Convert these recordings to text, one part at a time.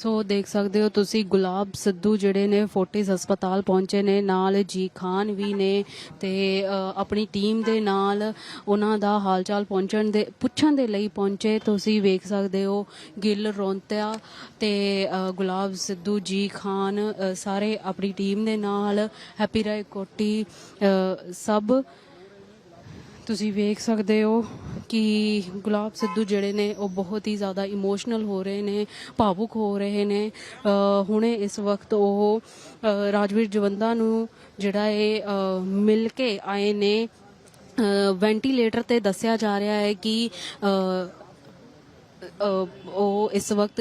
ਸੋ ਦੇਖ ਸਕਦੇ ਹੋ ਤੁਸੀਂ ਗੁਲਾਬ ਸਿੱਧੂ ਜਿਹੜੇ ਨੇ ਫੋਰਟਿਸ ਹਸਪਤਾਲ ਪਹੁੰਚੇ ਨੇ, ਨਾਲ ਜੀ ਖਾਨ ਵੀ ਨੇ ਤੇ ਆਪਣੀ ਟੀਮ ਦੇ ਨਾਲ ਉਹਨਾਂ ਦਾ ਹਾਲ ਚਾਲ ਪਹੁੰਚਣ ਦੇ, ਪੁੱਛਣ ਦੇ ਲਈ ਪਹੁੰਚੇ। ਤੁਸੀਂ ਵੇਖ ਸਕਦੇ ਹੋ ਗਿੱਲ ਰੋਂਤਿਆ ਤੇ ਗੁਲਾਬ ਸਿੱਧੂ, ਜੀ ਖਾਨ ਸਾਰੇ ਆਪਣੀ ਟੀਮ ਦੇ ਨਾਲ, ਹੈਪੀ ਰਾਏ ਕੋਟੀ ਸਭ ਤੁਸੀਂ ਵੇਖ ਸਕਦੇ ਹੋ ਕਿ ਗੁਲਾਬ ਸਿੱਧੂ ਜਿਹੜੇ ਨੇ, ਉਹ ਬਹੁਤ ਹੀ ਜ਼ਿਆਦਾ ਇਮੋਸ਼ਨਲ ਹੋ ਰਹੇ ਨੇ, ਭਾਵੁਕ ਹੋ ਰਹੇ ਨੇ। ਹੁਣੇ ਇਸ ਵਕਤ ਉਹ ਰਾਜਵੀਰ ਜਵੰਦਾ ਨੂੰ ਜਿਹੜਾ ਇਹ ਮਿਲ ਕੇ ਆਏ ਨੇ ਵੈਂਟੀਲੇਟਰ ਤੇ ਦੱਸਿਆ ਜਾ ਰਿਹਾ ਹੈ ਕਿ ਉਹ ਇਸ ਵਕਤ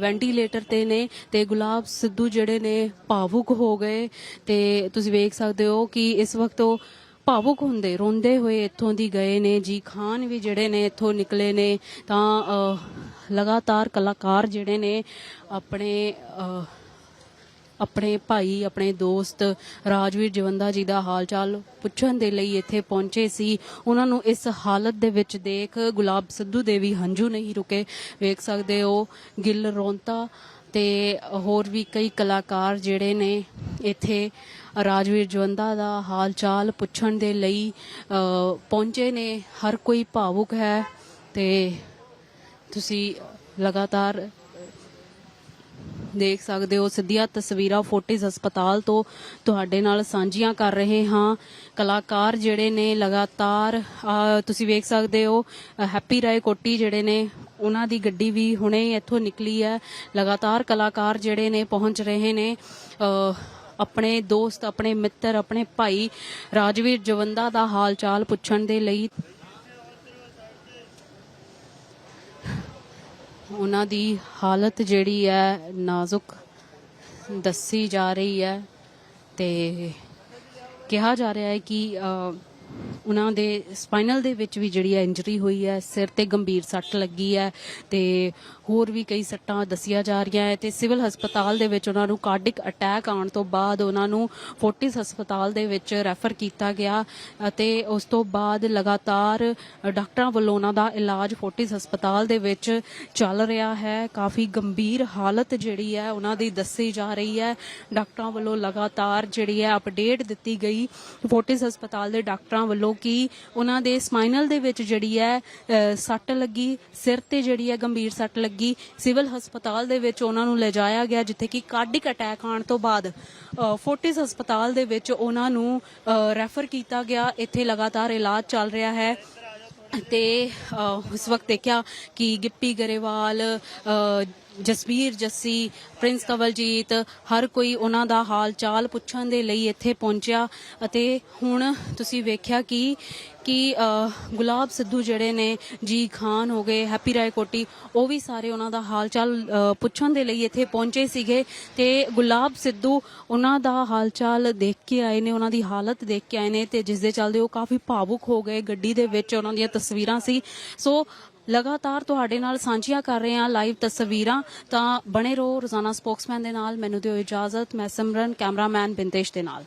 ਵੈਂਟੀਲੇਟਰ ਤੇ ਨੇ ਤੇ ਗੁਲਾਬ ਸਿੱਧੂ ਜਿਹੜੇ ਨੇ ਭਾਵੁਕ ਹੋ ਗਏ। ਤੇ ਤੁਸੀਂ ਵੇਖ ਸਕਦੇ ਹੋ ਕਿ ਇਸ ਵਕਤ ਉਹ ਭਾਵੁਕ ਹੁੰਦੇ, ਰੋਂਦੇ ਹੋਏ ਇੱਥੋਂ ਦੀ ਗਏ ਨੇ, ਜੀ ਖਾਨ ਵੀ ਜਿਹੜੇ ਨੇ ਇੱਥੋਂ ਨਿਕਲੇ ਨੇ, ਤਾਂ ਲਗਾਤਾਰ ਕਲਾਕਾਰ ਜਿਹੜੇ ਨੇ, ਆਪਣੇ ਆਪਣੇ ਭਾਈ, ਆਪਣੇ ਦੋਸਤ ਰਾਜਵੀਰ ਜਵੰਦਾ ਜੀ ਦਾ ਹਾਲ ਚਾਲ ਪੁੱਛਣ ਦੇ ਲਈ ਇੱਥੇ ਪਹੁੰਚੇ ਸੀ। ਉਹਨਾਂ ਨੂੰ ਇਸ ਹਾਲਤ ਦੇ ਵਿੱਚ ਦੇਖ ਗੁਲਾਬ ਸਿੱਧੂ ਦੇ ਵੀ ਹੰਝੂ ਨਹੀਂ ਰੁਕੇ। ਵੇਖ ਸਕਦੇ ਹੋ, ਗਿੱਲ ਰੋਂਤਾ ਤੇ ਹੋਰ ਵੀ ਕਈ ਕਲਾਕਾਰ ਜਿਹੜੇ ਨੇ ਇੱਥੇ ਰਾਜਵੀਰ ਜਵੰਦਾ ਦਾ ਹਾਲ ਚਾਲ ਪੁੱਛਣ ਦੇ ਲਈ ਪਹੁੰਚੇ ਨੇ। ਹਰ ਕੋਈ ਭਾਵੁਕ ਹੈ ਤੇ ਤੁਸੀਂ ਲਗਾਤਾਰ ਦੇਖ ਸਕਦੇ ਹੋ, ਸਿੱਧੀਆਂ ਤਸਵੀਰਾਂ ਫੋਰਟਿਸ ਹਸਪਤਾਲ ਤੋਂ ਤੁਹਾਡੇ ਨਾਲ ਸਾਂਝੀਆਂ ਕਰ ਰਹੇ ਹਾਂ। ਕਲਾਕਾਰ ਜਿਹੜੇ ਨੇ ਲਗਾਤਾਰ ਤੁਸੀਂ ਵੇਖ ਸਕਦੇ ਹੋ ਹੈਪੀ ਰਾਏ ਕੋਟੀ ਜਿਹੜੇ ਨੇ ਉਹਨਾਂ ਦੀ ਗੱਡੀ ਵੀ ਹੁਣੇ ਇੱਥੋਂ ਨਿਕਲੀ ਹੈ। ਲਗਾਤਾਰ ਕਲਾਕਾਰ ਜਿਹੜੇ ਨੇ ਪਹੁੰਚ ਰਹੇ ਨੇ। ਆਪਣੇ ਦੋਸਤ ਆਪਣੇ ਮਿੱਤਰ ਆਪਣੇ ਭਾਈ ਰਾਜਵੀਰ ਜਵੰਦਾ ਦਾ ਹਾਲ ਚਾਲ ਪੁੱਛਣ ਦੇ ਲਈ ਉਹਨਾਂ ਦੀ ਹਾਲਤ ਜਿਹੜੀ ਹੈ ਨਾਜ਼ੁਕ ਦੱਸੀ ਜਾ ਰਹੀ ਹੈ ਤੇ ਕਿਹਾ ਜਾ ਰਿਹਾ ਹੈ ਕਿ ਅ, ਉਹਨਾਂ ਦੇ ਸਪਾਈਨਲ ਦੇ ਵਿੱਚ ਵੀ ਜਿਹੜੀ ਹੈ ਇੰਜਰੀ ਹੋਈ ਹੈ, ਸਿਰ ਤੇ ਗੰਭੀਰ ਸੱਟ ਲੱਗੀ ਹੈ ਤੇ ਹੋਰ ਵੀ ਕਈ ਸੱਟਾਂ ਦੱਸੀਆਂ ਜਾ ਰਹੀਆਂ ਹੈ ਤੇ ਸਿਵਲ ਹਸਪਤਾਲ ਦੇ ਵਿੱਚ ਉਹਨਾਂ ਨੂੰ ਕਾਰਡਿਕ ਅਟੈਕ ਆਉਣ ਤੋਂ ਬਾਅਦ ਉਹਨਾਂ ਨੂੰ ਫੋਰਟਿਸ ਹਸਪਤਾਲ ਦੇ ਵਿੱਚ ਰੈਫਰ ਕੀਤਾ ਗਿਆ ਅਤੇ ਉਸ ਤੋਂ ਬਾਅਦ ਲਗਾਤਾਰ ਡਾਕਟਰਾਂ ਵੱਲੋਂ ਉਹਨਾਂ ਦਾ ਇਲਾਜ ਫੋਰਟਿਸ ਹਸਪਤਾਲ ਦੇ ਵਿੱਚ ਚੱਲ ਰਿਹਾ ਹੈ। ਕਾਫੀ ਗੰਭੀਰ ਹਾਲਤ ਜਿਹੜੀ ਹੈ ਉਹਨਾਂ ਦੀ ਦੱਸੀ ਜਾ ਰਹੀ ਹੈ। ਡਾਕਟਰਾਂ ਵੱਲੋਂ ਲਗਾਤਾਰ ਜਿਹੜੀ ਹੈ ਅਪਡੇਟ ਦਿੱਤੀ ਗਈ। ਫੋਰਟਿਸ ਹਸਪਤਾਲ ਦੇ ਡਾਕਟਰਾਂ ਵੱਲੋਂ ਕਿ ਉਹਨਾਂ ਦੇ ਸਪਾਈਨਲ ਦੇ ਵਿੱਚ ਜਿਹੜੀ ਹੈ ਸੱਟ ਲੱਗੀ ਸਿਰ ਤੇ ਜਿਹੜੀ ਹੈ ਗੰਭੀਰ ਸੱਟ ਲੱਗੀ। ਸਿਵਲ ਹਸਪਤਾਲ ਦੇ ਵਿੱਚ ਉਹਨਾਂ ਨੂੰ ਲਿਜਾਇਆ ਗਿਆ ਜਿੱਥੇ ਕਿ ਕਾਰਡਿਕ ਅਟੈਕ ਆਉਣ ਤੋਂ ਬਾਅਦ ਫੋਰਟਿਸ ਹਸਪਤਾਲ ਦੇ ਵਿੱਚ ਉਹਨਾਂ ਨੂੰ ਰੈਫਰ ਕੀਤਾ ਗਿਆ। ਇੱਥੇ ਲਗਾਤਾਰ ਇਲਾਜ ਚੱਲ ਰਿਹਾ ਹੈ। ਤੇ ਉਸ ਵਕਤ ਦੇਖਿਆ ਕਿ ਗਿੱਪੀ ਗਰੇਵਾਲ ਅ, ਜਸਵੀਰ, ਜੱਸੀ, ਪ੍ਰਿੰਸ ਕਵਲਜੀਤ, ਹਰ ਕੋਈ ਉਹਨਾਂ ਦਾ ਹਾਲ ਚਾਲ ਪੁੱਛਣ ਦੇ ਲਈ ਇੱਥੇ ਪਹੁੰਚਿਆ ਅਤੇ ਹੁਣ ਤੁਸੀਂ ਵੇਖਿਆ ਕਿ ਕਿ ਗੁਲਾਬ ਸਿੱਧੂ ਜਿਹੜੇ ਨੇ, ਜੀ ਖਾਨ ਹੋ ਗਏ, ਹੈਪੀ ਰਾਏ ਕੋਟੀ ਉਹ ਵੀ ਸਾਰੇ ਉਹਨਾਂ ਦਾ ਹਾਲ ਚਾਲ ਪੁੱਛਣ ਦੇ ਲਈ ਇੱਥੇ ਪਹੁੰਚੇ ਸੀਗੇ ਤੇ ਗੁਲਾਬ ਸਿੱਧੂ ਉਹਨਾਂ ਦਾ ਹਾਲ ਚਾਲ ਦੇਖ ਕੇ ਆਏ ਨੇ, ਉਹਨਾਂ ਦੀ ਹਾਲਤ ਦੇਖ ਕੇ ਆਏ ਨੇ ਤੇ ਜਿਸ ਦੇ ਚੱਲਦੇ ਉਹ ਕਾਫੀ ਭਾਵੁਕ ਹੋ ਗਏ, ਗੱਡੀ ਦੇ ਵਿੱਚ ਉਹਨਾਂ ਦੀਆਂ ਤਸਵੀਰਾਂ ਸੀ। ਸੋ ਲਗਾਤਾਰ ਤੁਹਾਡੇ ਨਾਲ ਸਾਂਝੀਆਂ ਕਰ ਰਹੇ ਹਾਂ ਲਾਈਵ ਤਸਵੀਰਾਂ, ਤਾਂ ਬਣੇ ਰਹੋ ਰੋਜ਼ਾਨਾ ਸਪੋਕਸਮੈਨ ਦੇ ਨਾਲ, ਮੈਨੂੰ ਦਿਓ ਇਜਾਜ਼ਤ, ਮੈਂ ਸਿਮਰਨ ਕੈਮਰਾਮੈਨ ਬਿੰਦੇਸ਼ ਦੇ ਨਾਲ।